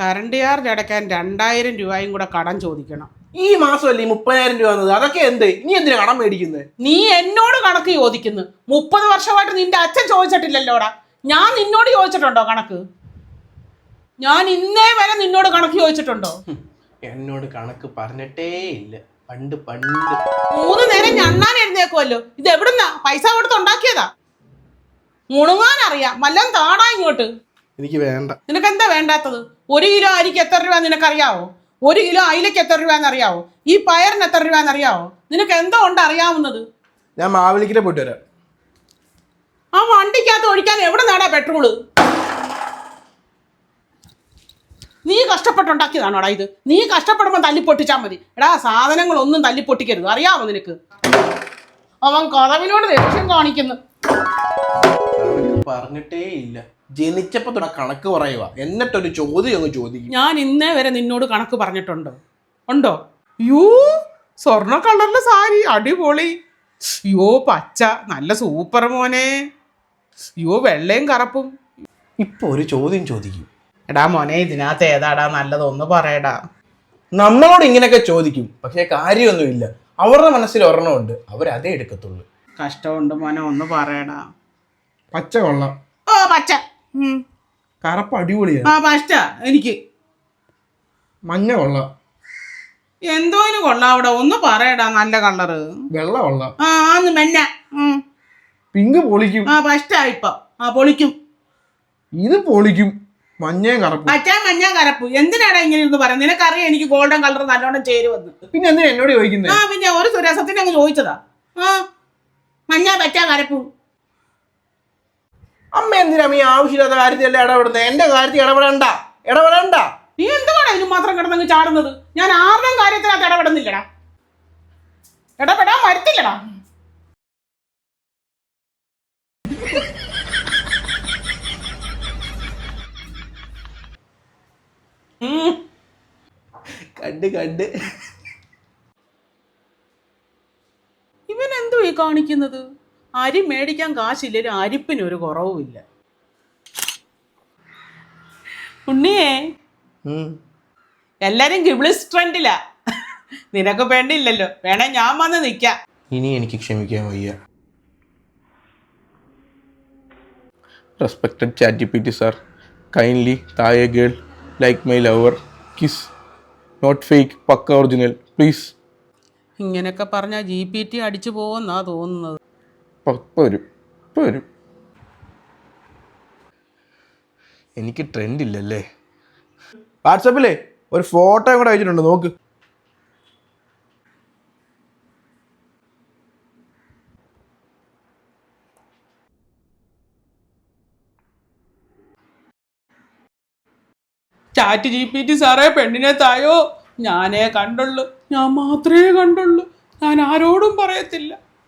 Current charge അടയ്ക്കാൻ രണ്ടായിരം രൂപയും കൂടെ കടം ചോദിക്കണം. ഈ മാസം ഈ മുപ്പതിനായിരം രൂപ വന്നത്? അതൊക്കെ എന്ത്? നീ എന്തിനാ കടം മേടിക്കുന്നത് നീ എന്നോട് കണക്ക് ചോദിക്കുന്നു. മുപ്പത് വർഷമായിട്ട് നിന്റെ അച്ഛൻ ചോദിച്ചിട്ടില്ലല്ലോടാ. ഞാൻ നിന്നോട് ചോദിച്ചിട്ടുണ്ടോ കണക്ക്? ഞാൻ ഇന്നേ വരെ നിന്നോട് കണക്ക് ചോദിച്ചിട്ടുണ്ടോ? എന്നോട് കണക്ക് പറഞ്ഞിട്ടേ ഇല്ല. പണ്ട് പണ്ട്. മൂന്ന് നേരം ഞണ്ണാൻ എഴുന്നേക്കുമല്ലോ ഇത് എവിടുന്നാ പൈസ കൊടുത്ത് ഉണ്ടാക്കിയതാ? മുണുങ്ങാൻ അറിയാം വല്ലതും താടാ ഇങ്ങോട്ട്. എനിക്ക് വേണ്ട. നിനക്ക് എന്താ വേണ്ടാത്തത്? ഒരു കിലോ അരിക്ക് എത്ര രൂപ നിനക്കറിയാവോ? ഒരു കിലോ അയിലക്ക് എത്ര രൂപ അറിയാവോ? ഈ പയറിന് എത്ര രൂപ അറിയാവോ? നിനക്ക് എന്തോ ഉണ്ട് അറിയാവുന്നത്? ഞാൻ മാവേലിക്കരെ പോയിട്ട് വരാം. ആ വണ്ടിക്കകത്ത് ഒഴിക്കാൻ എവിടെ നേടാ പെട്രോൾ? നീ കഷ്ടപ്പെട്ടുണ്ടാക്കിയതാണോടാ ഇത്? നീ കഷ്ടപ്പെടുമ്പോൾ തല്ലിപ്പൊട്ടിച്ചാൽ മതി. എടാ സാധനങ്ങളൊന്നും തല്ലിപ്പൊട്ടിക്കരുത്. അറിയാമോ നിനക്ക്? അവൻ കുറവിനോട് ദേഷ്യം കാണിക്കുന്നു. കണക്ക് പറഞ്ഞിട്ടേ ഇല്ല ജനിച്ചപ്പോ തുടങ്ങ കണക്ക് പറയുക. എന്നിട്ടൊരു ചോദ്യം അങ്ങ് ചോദിക്കും. ഞാൻ ഇന്നേ വരെ നിന്നോട് കണക്ക് പറഞ്ഞിട്ടുണ്ടോ. ഉണ്ടോ? യൂ സ്വർണ കളറിലെ സാരി അടിപൊളി. യോ പച്ച നല്ല സൂപ്പർ മോനെ. യോ വെള്ളയും കറുപ്പും. ഇപ്പൊ ഒരു ചോദ്യം ചോദിക്കും. എടാ മോനെ ഇതിനകത്ത് ഏതാടാ നല്ലതൊന്ന് പറയടാ. നമ്മളോട് ഇങ്ങനെയൊക്കെ ചോദിക്കും. പക്ഷെ കാര്യമൊന്നുമില്ല. അവരുടെ മനസ്സിൽ ഒരെണ്ണമുണ്ട്. അവരതേ എടുക്കത്തുള്ളൂ. കഷ്ടമുണ്ട് മോനെ ഒന്ന് പറയടാ. പച്ച കൊള്ളാം. ഓ പച്ച. കറുപ്പ് അടിപൊളിയാണ് ആ എനിക്ക്. മഞ്ഞ കൊള്ളാം. എന്തോ കൊള്ളാം അവിടെ? ഒന്ന് പറയടാ നല്ല കളറ് വെള്ള കൊള്ളാം. ആ ആന്ന് മെന്ന. പിങ്ക് പൊളിക്കും. ആ ഇപ്പൊ. ആ പൊളിക്കും. ഇത് പൊളിക്കും. മഞ്ഞയും കറുപ്പും. അച്ഛൻ മഞ്ഞ കറപ്പ്. എന്തിനാടാ ഇങ്ങനെ ഇരുന്ന് പറയാം നിനക്കറിയാം എനിക്ക് ഗോൾഡൻ കളർ നല്ലോണം ചേരുവന്ന് പിന്നെ എന്തിനാ എന്നോട് ചോദിക്കുന്നത് ആ പിന്നെ ഒരു സുരാസത്തിന് അങ്ങ് ചോദിച്ചതാ. ആ മഞ്ഞ പച്ച കരപ്പ് അമ്മ എന്തിനാ ഈ ആവശ്യമില്ലാത്ത കാര്യത്തിലല്ല ഇടപെടുന്നത് എന്റെ കാര്യത്തിൽ ഇടപെടണ്ട. ഇടപെടണ്ട. നീ എന്താണ് ഇതിന് മാത്രം കിടന്നങ്ങ് ചാടുന്നത്? ഞാൻ ആരുടെയും കാര്യത്തിനകത്ത് ഇടപെടുന്നില്ലടാ. ഇടപെടാൻ വരുത്തില്ലടാ ഉം. കണ്ട് കണ്ട്. ഇവൻ എന്തോ ഈ കാണിക്കുന്നത്? അരി മേടിക്കാൻ കാശില്ലേലും അരിപ്പിനൊരു കുറവുമില്ല ഉണ്ണിയേ. എല്ലാരും ഗിബ്ലിസ് ട്രെൻഡിലാ നിനക്ക് വേണ്ടിയില്ലല്ലോ വേണേ ഞാൻ വന്ന് നിൽക്കാം ഇനി എനിക്ക് ക്ഷമിക്കാൻ വയ്യ. Respected chat G P T sir kindly തായ girl like my lover kiss not fake pakka original please ഇങ്ങനെയൊക്കെ പറഞ്ഞാൽ ജി പി ടി അടിച്ചു പോകുമെന്നാ തോന്നുന്നത്. ഇപ്പം വരും ഇപ്പം വരും. എനിക്ക് ട്രെൻഡ് ഇല്ലല്ലേ വാട്സപ്പിലേ ഒരു ഫോട്ടോ കൂടെ അയച്ചിട്ടുണ്ട് നോക്ക്. ചാറ്റ് ജി പി ടി സാറേ പെണ്ണിനെ തായോ? ഞാനേ കണ്ടുള്ളൂ. ഞാൻ മാത്രമേ കണ്ടുള്ളൂ. ഞാൻ ആരോടും പറയത്തില്ല.